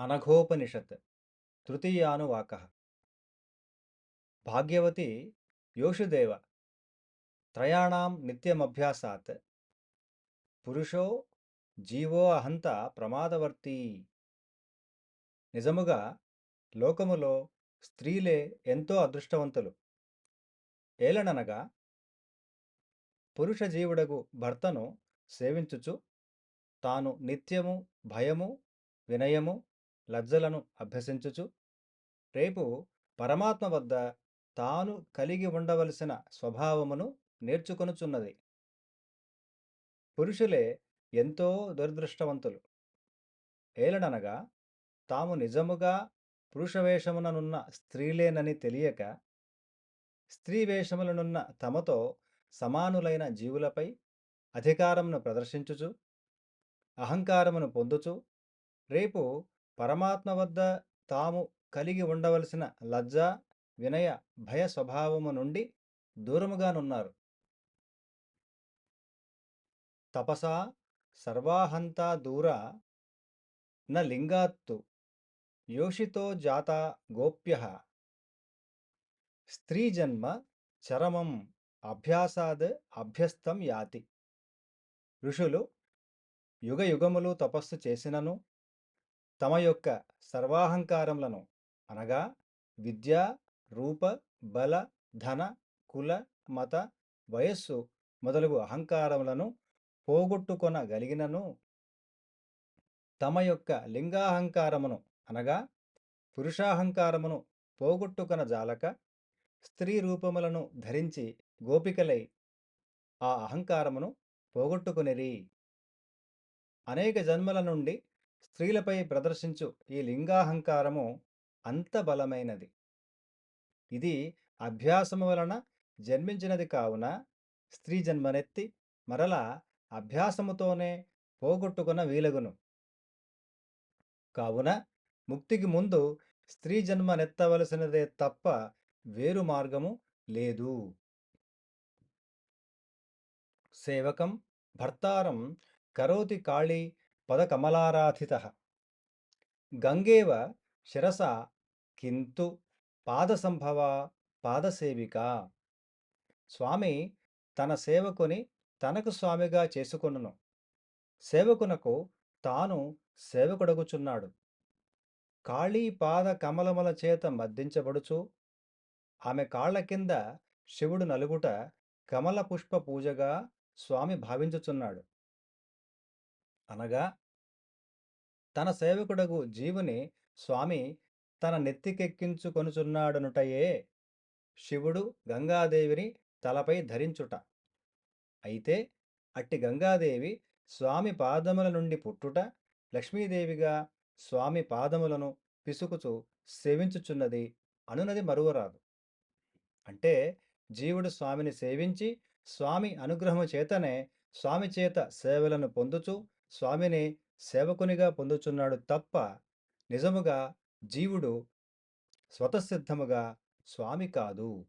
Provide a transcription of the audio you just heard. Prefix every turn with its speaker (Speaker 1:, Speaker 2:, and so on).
Speaker 1: అనఘోపనిషత్ తృతీయానువాక. Bhagyavathi యోషుదేవ త్రయాణం నిత్యమభ్యాసాత్ పురుషో GO అహంత ప్రమాదవర్తి. నిజముగా లోకములో స్త్రీలే ఎంతో అదృష్టవంతులు. ఏలననగా పురుష జీవుడగు భర్తను సేవించుచు తాను నిత్యము భయము వినయము లజ్జలను అభ్యసించుచు రేపు పరమాత్మ వద్ద తాను కలిగి ఉండవలసిన స్వభావమును నేర్చుకొనుచున్నది. పురుషులే ఎంతో దురదృష్టవంతులు. ఏలడనగా తాము నిజముగా పురుషవేషముననున్న స్త్రీలేనని తెలియక స్త్రీ వేషములనున్న తమతో సమానులైన జీవులపై అధికారమును ప్రదర్శించుచు అహంకారమును పొందుచు రేపు పరమాత్మ వద్ద తాము కలిగి ఉండవలసిన లజ్జ వినయ భయ స్వభావము నుండి దూరముగానున్నారు. తపసా సర్వాహంతా దూర న లింగాత్తు యోషితో జాత గోప్య. స్త్రీ జన్మ చరమం అభ్యాసాద్ అభ్యస్తం యాతి. ఋషులు యుగయుగములు తపస్సు చేసినను తమ యొక్క సర్వాహంకారములను అనగా విద్య రూప బల ధన కుల మత వయస్సు మొదలగు అహంకారములను పోగొట్టుకొనగలిగినను. తమ యొక్క లింగాహంకారమును అనగా పురుషాహంకారమును పోగొట్టుకొన జాలక స్త్రీ రూపములను ధరించి గోపికలై ఆ అహంకారమును పోగొట్టుకునిరి. అనేక జన్మల నుండి స్త్రీలపై ప్రదర్శించు ఈ లింగాహంకారము అంత బలమైనది. ఇది అభ్యాసము వలన జన్మించినది కావున స్త్రీ జన్మనెత్తి మరలా అభ్యాసముతోనే పోగొట్టుకున్న వీలగును. కావున ముక్తికి ముందు స్త్రీ జన్మ నెత్తవలసినదే తప్ప వేరు మార్గము లేదు. సేవకం భర్తారం కరోతి కాళీ పదకమలారాధిత. గంగేవ శిరస కింతు పాదసంభవ పాదసేవిక. స్వామి తన సేవకుని తనకు స్వామిగా చేసుకొనును. సేవకునకు తాను సేవకుడగుచున్నాడు. కాళీ పాద కమలముల చేత మద్దించబడుచు ఆమె కాళ్ళ కింద శివుడు నలుగుట కమల పుష్ప పూజగా స్వామి భావించుచున్నాడు. అనగా తన సేవకుడగు జీవుని స్వామి తన నెత్తికెక్కించుకొనుచున్నాడనుటయే శివుడు గంగాదేవిని తలపై ధరించుట. అయితే అట్టి గంగాదేవి స్వామి పాదముల నుండి పుట్టుట లక్ష్మీదేవిగా స్వామి పాదములను పిసుకుచు సేవించుచున్నది అనునది మరువరాదు. అంటే జీవుడు స్వామిని సేవించి స్వామి అనుగ్రహము చేతనే స్వామి చేత సేవలను పొందుచు స్వామిని సేవకునిగా పొందుచున్నాడు తప్ప నిజముగా జీవుడు స్వతసిద్ధముగా స్వామి కాదు.